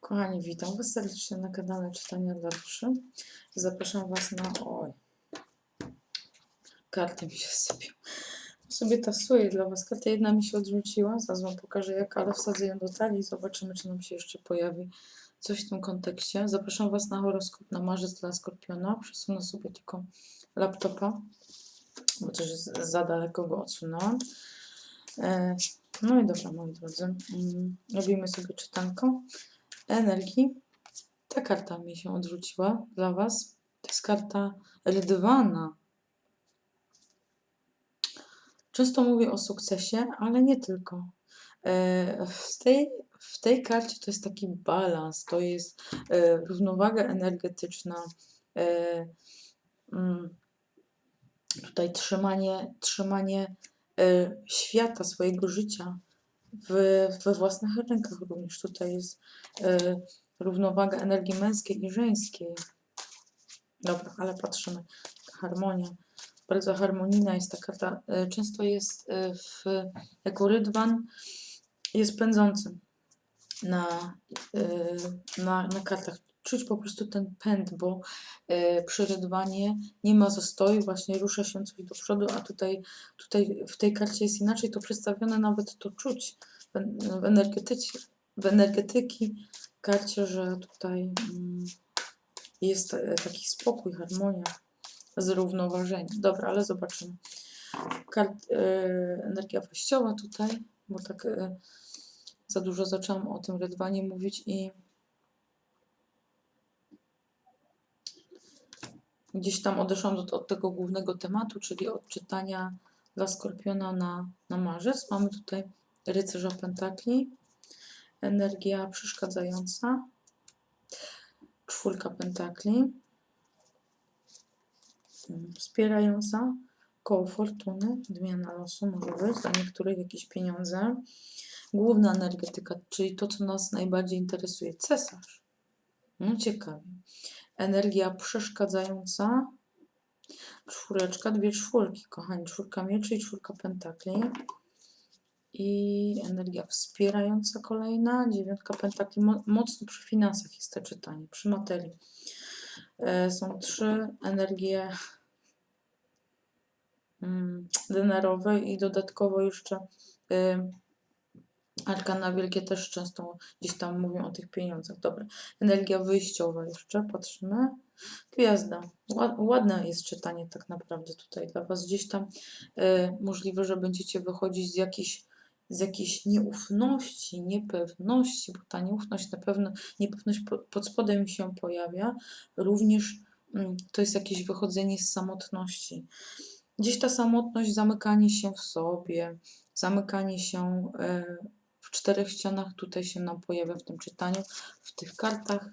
Kochani, witam Was serdecznie na kanale Czytania dla Duszy. Zapraszam Was na... Oj, karty mi się sypią. Sobie tasuję dla Was kartę. Jedna mi się odrzuciła, zaraz Wam pokażę jak, ale wsadzę ją do talii i zobaczymy, czy nam się jeszcze pojawi coś w tym kontekście. Zapraszam Was na horoskop na marzec dla Skorpiona. Przesunę sobie tylko laptopa, bo też za daleko go odsunęłam. E, No i dobra, moi drodzy, mm, robimy sobie czytanko energii. Ta karta mi się odrzuciła dla Was. To jest karta Rydwana. Często mówię o sukcesie, ale nie tylko. E, W tej, w tej karcie to jest taki balans, to jest e, równowaga energetyczna. e, mm, Tutaj trzymanie, trzymanie świata, swojego życia w, we własnych rękach również. Tutaj jest e, równowaga energii męskiej i żeńskiej. Dobra, ale patrzymy. Harmonia. Bardzo harmonijna jest ta karta. E, Często jest e, w, jako rydwan jest pędzącym na, na, na kartach. Czuć po prostu ten pęd, bo e, przy rydwanie nie ma zastoju, właśnie rusza się coś do przodu, a tutaj, tutaj w tej karcie jest inaczej to przedstawione, nawet to czuć w, en- w, energetyce, w energetyki karcie, że tutaj mm, jest e, taki spokój, harmonia, zrównoważenie. Dobra, ale zobaczymy. Kart, e, energia wejściowa tutaj, bo tak za dużo zaczęłam o tym rydwanie mówić i gdzieś tam odeszłam do, od tego głównego tematu, czyli od czytania dla Skorpiona na, na marzec. Mamy tutaj rycerza pentakli, energia przeszkadzająca, czwórka pentakli, mm, wspierająca, koło fortuny, odmiana losu może być, dla niektórych jakieś pieniądze, główna energetyka, czyli to, co nas najbardziej interesuje, cesarz. No ciekawie. Energia przeszkadzająca, czwóreczka, dwie czwórki, kochani, czwórka mieczy i czwórka pentakli. I energia wspierająca kolejna, dziewiątka pentakli, mo- mocno przy finansach jest to czytanie, przy materii. E, są trzy energie mm, denarowe i dodatkowo jeszcze y, arkana wielkie też często gdzieś tam mówią o tych pieniądzach. Dobra, energia wyjściowa jeszcze, patrzymy. Gwiazda. Ład, ładne jest czytanie tak naprawdę tutaj dla Was. Gdzieś tam y, możliwe, że będziecie wychodzić z jakiejś z jakiejś nieufności, niepewności, bo ta nieufność na pewno, niepewność po, pod spodem się pojawia. Również mm, to jest jakieś wychodzenie z samotności. Gdzieś ta samotność, zamykanie się w sobie, zamykanie się e, w czterech ścianach, tutaj się nam pojawia w tym czytaniu, w tych kartach,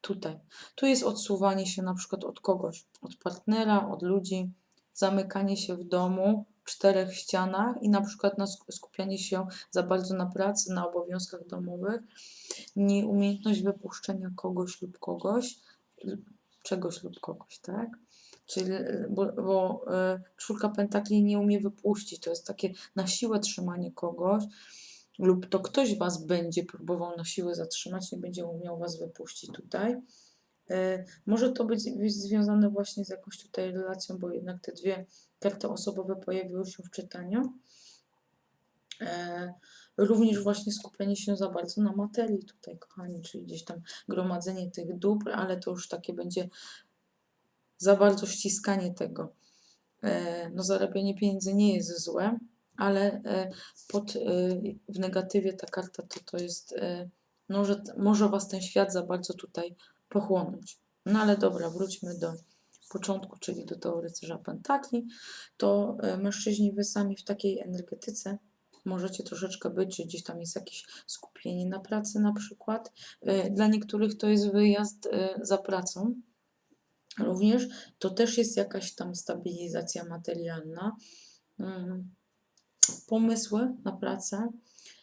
tutaj. Tu jest odsuwanie się na przykład od kogoś, od partnera, od ludzi, zamykanie się w domu, w czterech ścianach i na przykład na sk- skupianie się za bardzo na pracy, na obowiązkach domowych, nieumiejętność wypuszczenia kogoś lub kogoś, czegoś lub kogoś, tak? Czyli, y, bo, bo y, czwórka pentakli nie umie wypuścić, to jest takie na siłę trzymanie kogoś, lub to ktoś was będzie próbował na siłę zatrzymać, nie będzie umiał was wypuścić tutaj. E, Może to być, związane właśnie z jakąś tutaj relacją, bo jednak te dwie karty osobowe pojawiły się w czytaniu. E, Również właśnie skupienie się za bardzo na materii tutaj, kochani, czyli gdzieś tam gromadzenie tych dóbr, ale to już takie będzie za bardzo ściskanie tego. E, No zarabianie pieniędzy nie jest złe, ale e, pod, e, w negatywie ta karta to, to jest, e, no, że może was ten świat za bardzo tutaj pochłonąć. No ale dobra, wróćmy do początku, czyli do tego rycerza pentakli. To mężczyźni, wy sami w takiej energetyce możecie troszeczkę być, że gdzieś tam jest jakieś skupienie na pracy na przykład. Dla niektórych to jest wyjazd za pracą. Również to też jest jakaś tam stabilizacja materialna. Pomysły na pracę,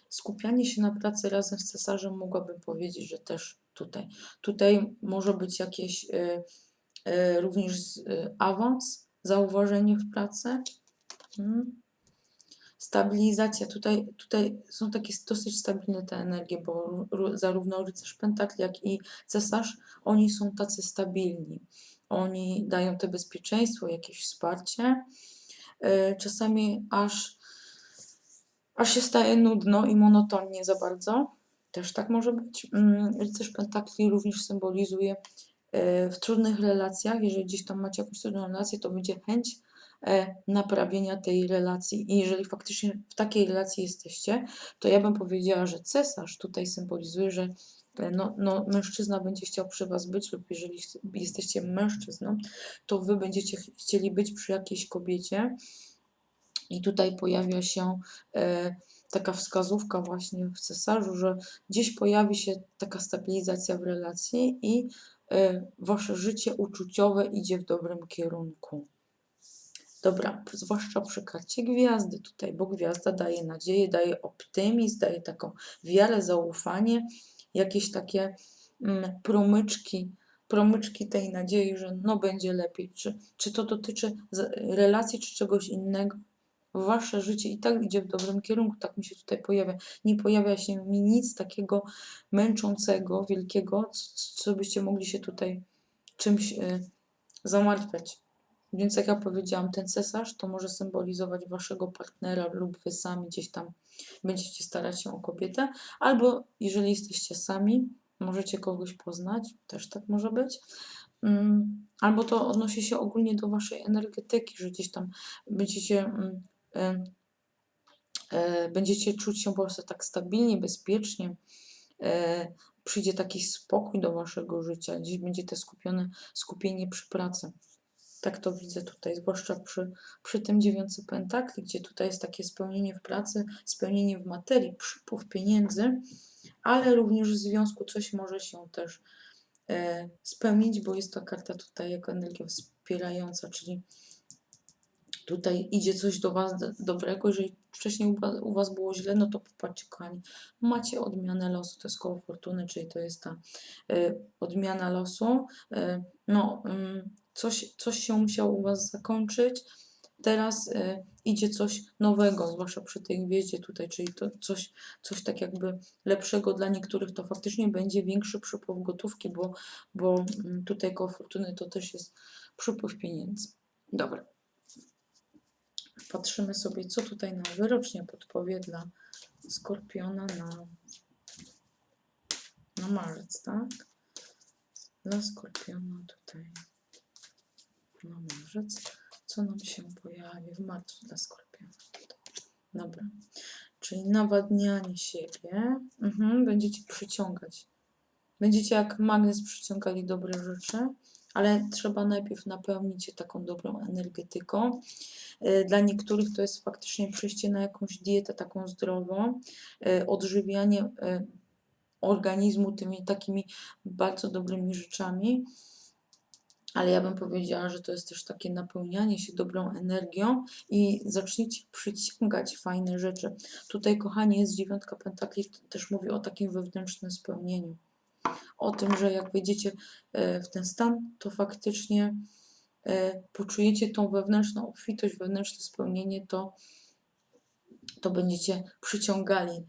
skupianie się na pracy razem z cesarzem, mogłabym powiedzieć, że też tutaj. Tutaj może być jakieś y, y, również y, awans, zauważenie w pracy. Mm. stabilizacja. Tutaj, tutaj są takie dosyć stabilne te energie, bo ró- zarówno rycerz pentakli, jak i cesarz, oni są tacy stabilni. Oni dają te bezpieczeństwo, jakieś wsparcie. E, Czasami aż, aż się staje nudno i monotonnie za bardzo. Też tak może być. Mm, Rycerz pentakli również symbolizuje e, w trudnych relacjach, jeżeli gdzieś tam macie jakąś trudną relację, to będzie chęć e, naprawienia tej relacji. I jeżeli faktycznie w takiej relacji jesteście, to ja bym powiedziała, że cesarz tutaj symbolizuje, że e, no, no, mężczyzna będzie chciał przy was być, lub jeżeli jesteście mężczyzną, to wy będziecie ch- chcieli być przy jakiejś kobiecie. I tutaj pojawia się e, taka wskazówka właśnie w cesarzu, że gdzieś pojawi się taka stabilizacja w relacji i e, wasze życie uczuciowe idzie w dobrym kierunku. Dobra, zwłaszcza przy karcie gwiazdy tutaj, bo gwiazda daje nadzieję, daje optymizm, daje taką wiarę, zaufanie, jakieś takie mm, promyczki, promyczki tej nadziei, że no będzie lepiej. Czy, czy to dotyczy relacji, czy czegoś innego? Wasze życie i tak idzie w dobrym kierunku, tak mi się tutaj pojawia. Nie pojawia się mi nic takiego męczącego, wielkiego, co, byście mogli się tutaj czymś y, zamartwiać. Więc jak ja powiedziałam, ten cesarz to może symbolizować waszego partnera lub wy sami gdzieś tam będziecie starać się o kobietę, albo jeżeli jesteście sami, możecie kogoś poznać, też tak może być. Mm, Albo to odnosi się ogólnie do waszej energetyki, że gdzieś tam będziecie, mm, będziecie czuć się po prostu tak stabilnie, bezpiecznie. E, przyjdzie taki spokój do waszego życia, gdzieś będziecie skupione, skupienie przy pracy. Tak to widzę tutaj, zwłaszcza przy, przy tym dziewiący pentakli, gdzie tutaj jest takie spełnienie w pracy, spełnienie w materii, przypływ pieniędzy, ale również w związku coś może się też spełnić, bo jest to karta tutaj jako energia wspierająca, czyli tutaj idzie coś do Was do, dobrego. Jeżeli wcześniej u, wa- u Was było źle, no to popatrzcie, kochani, macie odmianę losu, to jest koło fortuny, czyli to jest ta e, odmiana losu. E, no, mm, coś, coś się musiało u Was zakończyć. Teraz e, idzie coś nowego, zwłaszcza przy tej gwieździe tutaj, czyli to coś, coś tak jakby lepszego dla niektórych, to faktycznie będzie większy przypływ gotówki, bo, bo mm, tutaj koło fortuny to też jest przypływ pieniędzy. Dobra. Patrzymy sobie, co tutaj nam wyrocznie podpowie dla Skorpiona na, na marzec, tak? Dla Skorpiona tutaj na marzec. Co nam się pojawi w marcu dla Skorpiona? Dobra. Czyli nawadnianie siebie. Mhm, będziecie przyciągać. Będziecie jak magnes przyciągali dobre rzeczy, ale trzeba najpierw napełnić się taką dobrą energetyką. Y, Dla niektórych to jest faktycznie przejście na jakąś dietę taką zdrową, y, odżywianie y, organizmu tymi takimi bardzo dobrymi rzeczami. Ale ja bym powiedziała, że to jest też takie napełnianie się dobrą energią i zacznijcie przyciągać fajne rzeczy. Tutaj, kochani, jest dziewiątka pentakli, też mówi o takim wewnętrznym spełnieniu. O tym, że jak wejdziecie e, w ten stan, to faktycznie e, poczujecie tą wewnętrzną obfitość, wewnętrzne spełnienie, to, to będziecie przyciągali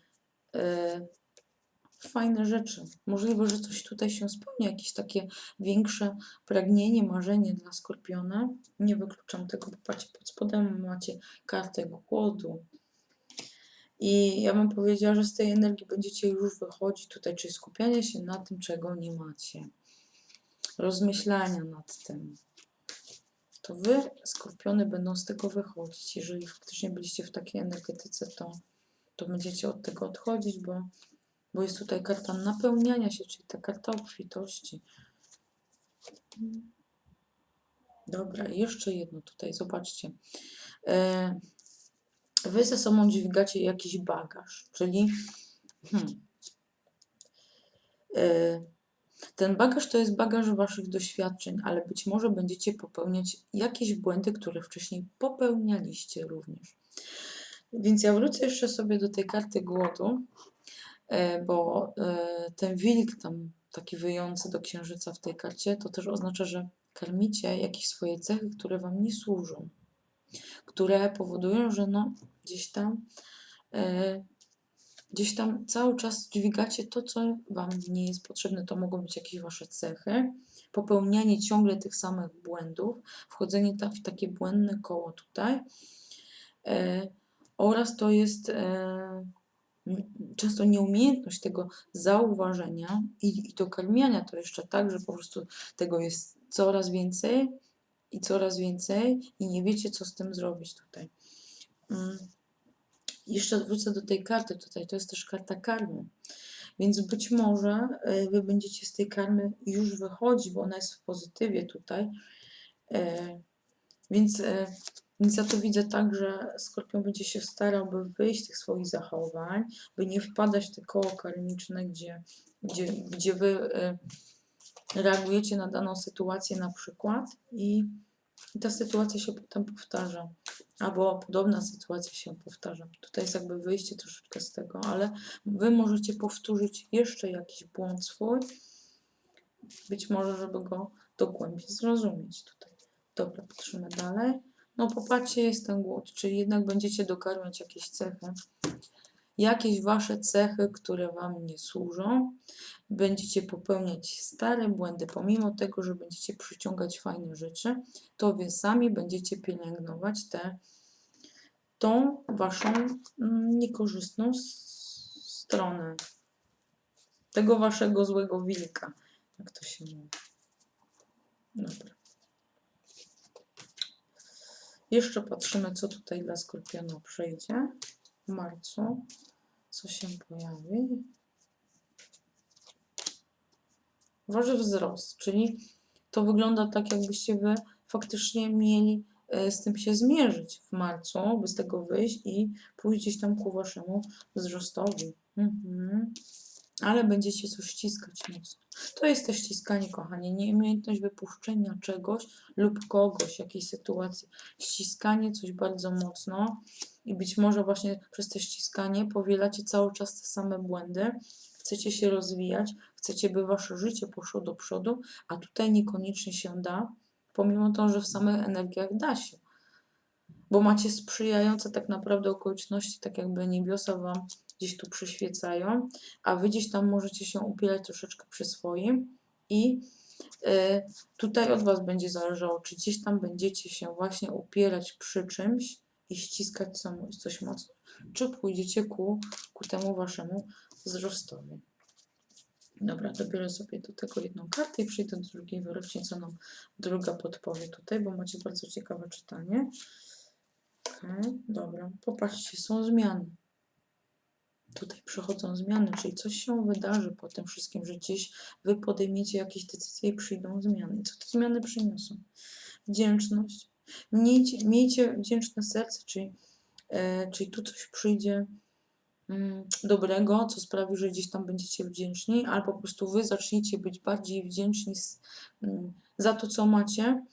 e, fajne rzeczy. Możliwe, że coś tutaj się spełni, jakieś takie większe pragnienie, marzenie dla Skorpiona. Nie wykluczam tego, bo patrzcie, pod spodem macie kartę głodu. I ja bym powiedziała, że z tej energii będziecie już wychodzić tutaj, czyli skupiania się na tym, czego nie macie. Rozmyślania nad tym. To wy, skorpiony, będą z tego wychodzić. Jeżeli faktycznie byliście w takiej energetyce, to, to będziecie od tego odchodzić, bo, bo jest tutaj karta napełniania się, czyli ta karta obfitości. Dobra, jeszcze jedno tutaj, zobaczcie. E, wy ze sobą dźwigacie jakiś bagaż, czyli hmm, e, ten bagaż to jest bagaż waszych doświadczeń, ale być może będziecie popełniać jakieś błędy, które wcześniej popełnialiście również. Więc ja wrócę jeszcze sobie do tej karty głodu, e, bo e, ten wilk tam taki wyjący do księżyca w tej karcie, to też oznacza, że karmicie jakieś swoje cechy, które wam nie służą, które powodują, że no, gdzieś tam. E, gdzieś tam cały czas dźwigacie to, co Wam nie jest potrzebne. To mogą być jakieś Wasze cechy, popełnianie ciągle tych samych błędów, wchodzenie ta, w takie błędne koło tutaj. E, oraz to jest e, często nieumiejętność tego zauważenia i, i dokarmiania to jeszcze tak, że po prostu tego jest coraz więcej i coraz więcej i nie wiecie, co z tym zrobić tutaj. Mm. Jeszcze wrócę do tej karty tutaj, to jest też karta karmy. Więc być może e, wy będziecie z tej karmy już wychodzić, bo ona jest w pozytywie tutaj. E, Więc, e, więc ja to widzę tak, że Skorpion będzie się starał, by wyjść z tych swoich zachowań, by nie wpadać w te koło karmiczne, gdzie, gdzie, gdzie wy reagujecie na daną sytuację na przykład i ta sytuacja się potem powtarza. Albo podobna sytuacja się powtarza. Tutaj jest jakby wyjście troszeczkę z tego, ale wy możecie powtórzyć jeszcze jakiś błąd swój, być może, żeby go dogłębnie zrozumieć tutaj. Dobra, patrzymy dalej. No popatrzcie, jest ten głód, czyli jednak będziecie dokarmiać jakieś cechy. Jakieś wasze cechy, które wam nie służą. Będziecie popełniać stare błędy, pomimo tego, że będziecie przyciągać fajne rzeczy, to wy sami będziecie pielęgnować te, tą waszą mm, niekorzystną stronę. Tego waszego złego wilka, jak to się mówi. Dobra. Jeszcze patrzymy, co tutaj dla Skorpiona przejdzie w marcu. Co się pojawi. Waży wzrost, czyli to wygląda tak, jakbyście wy faktycznie mieli e, z tym się zmierzyć w marcu, by z tego wyjść i pójść gdzieś tam ku waszemu wzrostowi. Mhm. Ale będziecie coś ściskać mocno. To jest też ściskanie, kochanie, nieumiejętność wypuszczenia czegoś lub kogoś, jakiejś sytuacji. Ściskanie coś bardzo mocno i być może właśnie przez to ściskanie powielacie cały czas te same błędy. Chcecie się rozwijać, chcecie, by wasze życie poszło do przodu, a tutaj niekoniecznie się da, pomimo to, że w samych energiach da się. Bo macie sprzyjające tak naprawdę okoliczności, tak jakby niebiosa wam gdzieś tu przyświecają, a wy gdzieś tam możecie się upierać troszeczkę przy swoim i y, tutaj od was będzie zależało, czy gdzieś tam będziecie się właśnie upierać przy czymś i ściskać coś, mocno, czy pójdziecie ku, ku temu waszemu wzrostowi. Dobra, dobiorę sobie do tego jedną kartę i przejdę do drugiej wyrocznie, co nam druga podpowie tutaj, bo macie bardzo ciekawe czytanie. Okej, dobra, popatrzcie, są zmiany. Tutaj przychodzą zmiany, czyli coś się wydarzy po tym wszystkim, że gdzieś wy podejmiecie jakieś decyzje i przyjdą zmiany. Co te zmiany przyniosą? Wdzięczność. Miejcie, miejcie wdzięczne serce, czyli, e, czyli tu coś przyjdzie mm, dobrego, co sprawi, że gdzieś tam będziecie wdzięczni, albo po prostu wy zaczniecie być bardziej wdzięczni z, mm, za to, co macie,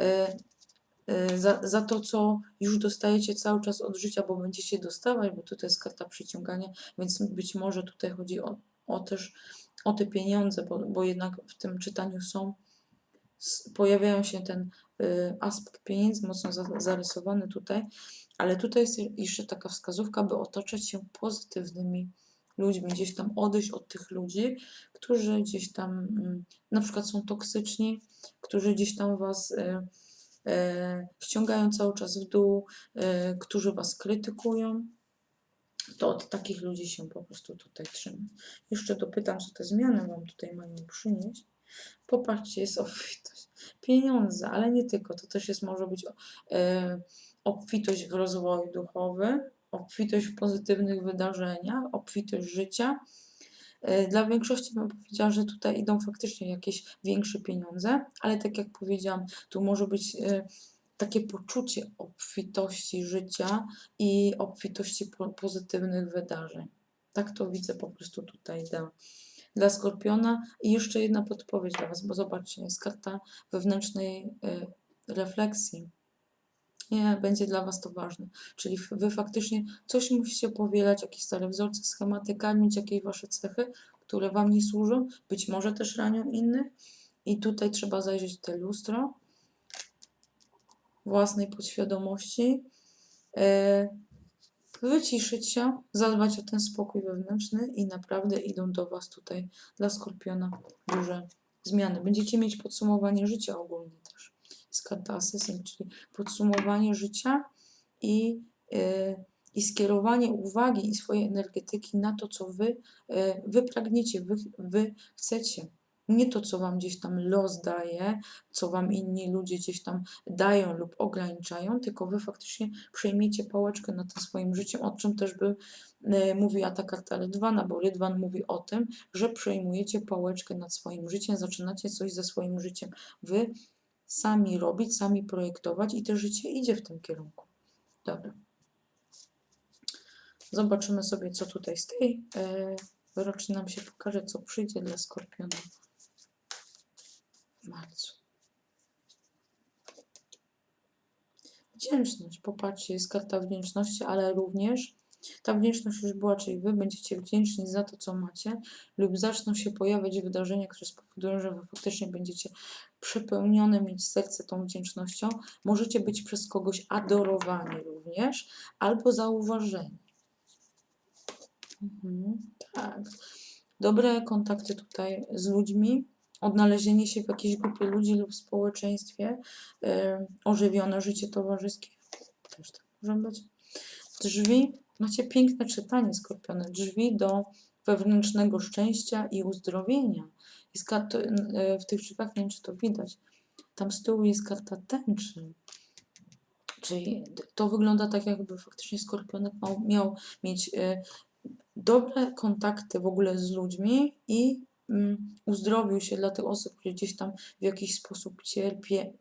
e, za, za to, co już dostajecie cały czas od życia, bo będziecie dostawać, bo tutaj jest karta przyciągania, więc być może tutaj chodzi o, o też o te pieniądze, bo, bo jednak w tym czytaniu są, pojawiają się ten y, aspekt pieniędzy mocno za, zarysowany tutaj, ale tutaj jest jeszcze taka wskazówka, by otaczać się pozytywnymi ludźmi, gdzieś tam odejść od tych ludzi, którzy gdzieś tam mm, na przykład są toksyczni, którzy gdzieś tam was y, y, ściągają cały czas w dół, y, którzy was krytykują. To od takich ludzi się po prostu tutaj trzymam. Jeszcze dopytam, co te zmiany wam tutaj mają przynieść. Popatrzcie, jest obfitość. Pieniądze, ale nie tylko. To też jest, może być e, obfitość w rozwoju duchowym, obfitość w pozytywnych wydarzeniach, obfitość życia. E, Dla większości bym powiedziała, że tutaj idą faktycznie jakieś większe pieniądze, ale tak jak powiedziałam, tu może być e, takie poczucie obfitości życia i obfitości po, pozytywnych wydarzeń. Tak to widzę po prostu tutaj dla, dla Skorpiona. I jeszcze jedna podpowiedź dla Was, bo zobaczcie, jest karta wewnętrznej y, refleksji. Nie, będzie dla Was to ważne. Czyli Wy faktycznie coś musicie powielać, jakieś stare wzorce, schematy, karmić jakieś Wasze cechy, które Wam nie służą, być może też ranią innych. I tutaj trzeba zajrzeć w te lustro własnej podświadomości. E, wyciszyć się, zadbać o ten spokój wewnętrzny i naprawdę idą do Was tutaj dla Skorpiona duże zmiany. Będziecie mieć podsumowanie życia ogólnie też. Z karta czyli podsumowanie życia i, yy, i skierowanie uwagi i swojej energetyki na to, co Wy, yy, wy pragniecie, wy, wy chcecie. Nie to, co Wam gdzieś tam los daje, co Wam inni ludzie gdzieś tam dają lub ograniczają, tylko Wy faktycznie przejmiecie pałeczkę nad tym swoim życiem, o czym też by e, mówiła ta karta Rydwana, bo Rydwan mówi o tym, że przejmujecie pałeczkę nad swoim życiem, zaczynacie coś ze swoim życiem. Wy sami robić, sami projektować i to życie idzie w tym kierunku. Dobra. Zobaczymy sobie, co tutaj z tej wyroczni nam się pokaże, co przyjdzie dla Skorpiona w marcu. Wdzięczność. Popatrzcie, jest karta wdzięczności, ale również ta wdzięczność już była, czyli wy będziecie wdzięczni za to, co macie, lub zaczną się pojawiać wydarzenia, które spowodują, że wy faktycznie będziecie przepełnione, mieć serce tą wdzięcznością. Możecie być przez kogoś adorowani również, albo zauważeni. Mhm, tak. Dobre kontakty tutaj z ludźmi, odnalezienie się w jakiejś grupie ludzi lub społeczeństwie, yy, ożywione życie towarzyskie, też tak może być. Drzwi, macie piękne czytanie skorpione, drzwi do wewnętrznego szczęścia i uzdrowienia. Jest karta, yy, w tych drzwiach, nie wiem czy to widać, tam z tyłu jest karta tęczy. Czyli to wygląda tak, jakby faktycznie skorpionek miał, miał mieć yy, dobre kontakty w ogóle z ludźmi i mm, uzdrowił się dla tych osób, które gdzieś tam w jakiś sposób cierpią.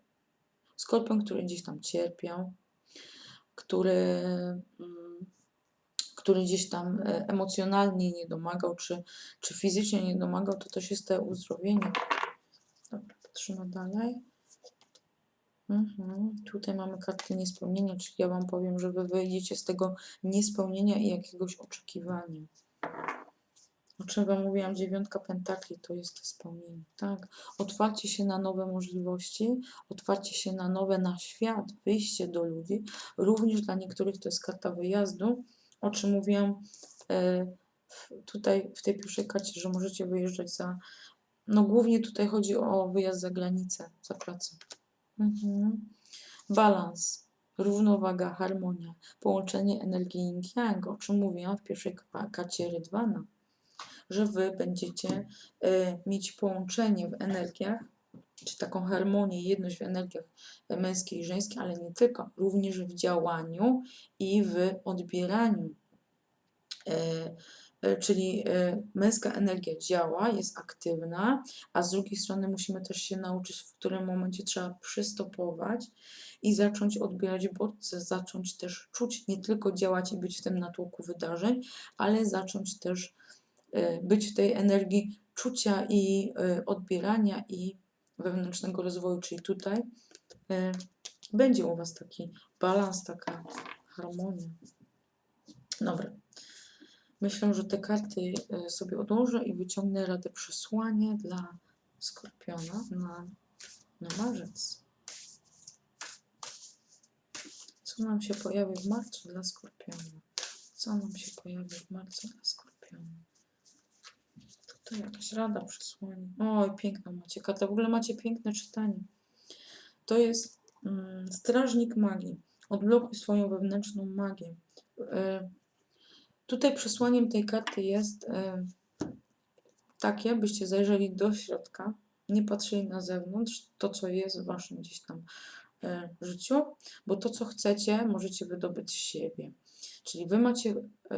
Skorpion, który gdzieś tam cierpiał, który, mm, który gdzieś tam e, emocjonalnie nie domagał, czy, czy fizycznie nie domagał, to też jest to uzdrowienie. Dobra, patrzymy dalej. Mhm. Tutaj mamy kartę niespełnienia, czyli ja Wam powiem, że Wy wyjdziecie z tego niespełnienia i jakiegoś oczekiwania. O czym Wam mówiłam, dziewiątka pentakli to jest to spełnienie, tak? Otwarcie się na nowe możliwości, otwarcie się na nowe, na świat, wyjście do ludzi. Również dla niektórych to jest karta wyjazdu, o czym mówiłam e, tutaj w tej pierwszej karcie, że możecie wyjeżdżać za... No głównie tutaj chodzi o wyjazd za granicę, za pracę. Mhm. Balans, równowaga, harmonia, połączenie energii yin-yang, o czym mówiłam w pierwszej karcie Rydwana że Wy będziecie y, mieć połączenie w energiach, czy taką harmonię, jedność w energiach męskiej i żeńskiej, ale nie tylko, również w działaniu i w odbieraniu. Y, y, czyli męska energia działa, jest aktywna, a z drugiej strony musimy też się nauczyć, w którym momencie trzeba przystopować i zacząć odbierać bodźce, zacząć też czuć, nie tylko działać i być w tym natłoku wydarzeń, ale zacząć też być w tej energii czucia i odbierania i wewnętrznego rozwoju, czyli tutaj y, będzie u Was taki balans, taka harmonia. Dobra. Myślę, że te karty sobie odłożę i wyciągnę radę przesłanie dla Skorpiona na, na marzec. Co nam się pojawi w marcu dla Skorpiona? Co nam się pojawi w marcu dla Skorpiona? To jakaś rada przesłanie. Oj, piękna macie karta. W ogóle macie piękne czytanie. To jest mm, strażnik magii. Odblokuj swoją wewnętrzną magię. E, tutaj przesłaniem tej karty jest e, takie, byście zajrzeli do środka, nie patrzyli na zewnątrz, to co jest w waszym gdzieś tam e, życiu, bo to co chcecie, możecie wydobyć z siebie. Czyli wy macie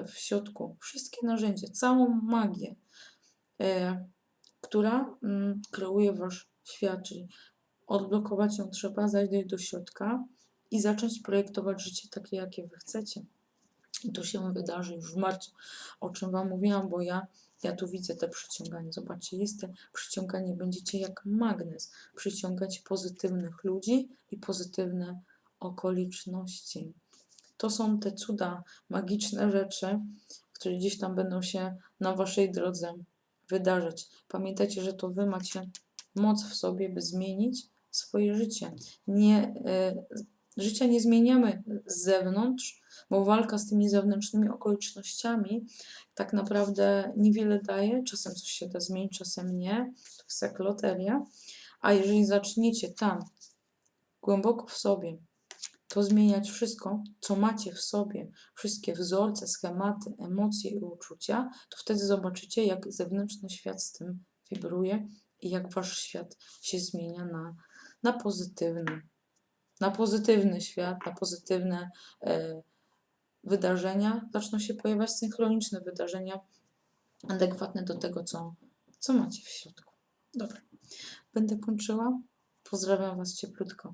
w środku wszystkie narzędzia, całą magię, która mm, kreuje wasz świat, czyli odblokować ją trzeba, zajść do środka i zacząć projektować życie takie, jakie wy chcecie. I to się wydarzy już w marcu, o czym wam mówiłam, bo ja, ja tu widzę te przyciąganie. Zobaczcie, jest to przyciąganie, będziecie jak magnes przyciągać pozytywnych ludzi i pozytywne okoliczności. To są te cuda, magiczne rzeczy, które gdzieś tam będą się na waszej drodze wydarzyć. Pamiętajcie, że to Wy macie moc w sobie, by zmienić swoje życie. Nie, y, Życia nie zmieniamy z zewnątrz, bo walka z tymi zewnętrznymi okolicznościami tak naprawdę niewiele daje. Czasem coś się da zmienić, czasem nie. To jest jak loteria. A jeżeli zaczniecie tam, głęboko w sobie, to zmieniać wszystko, co macie w sobie, wszystkie wzorce, schematy, emocje i uczucia, to wtedy zobaczycie, jak zewnętrzny świat z tym wibruje i jak wasz świat się zmienia na, na pozytywny. Na pozytywny świat, na pozytywne e, wydarzenia zaczną się pojawiać synchroniczne wydarzenia, adekwatne do tego, co, co macie w środku. Dobra, będę kończyła. Pozdrawiam Was cieplutko.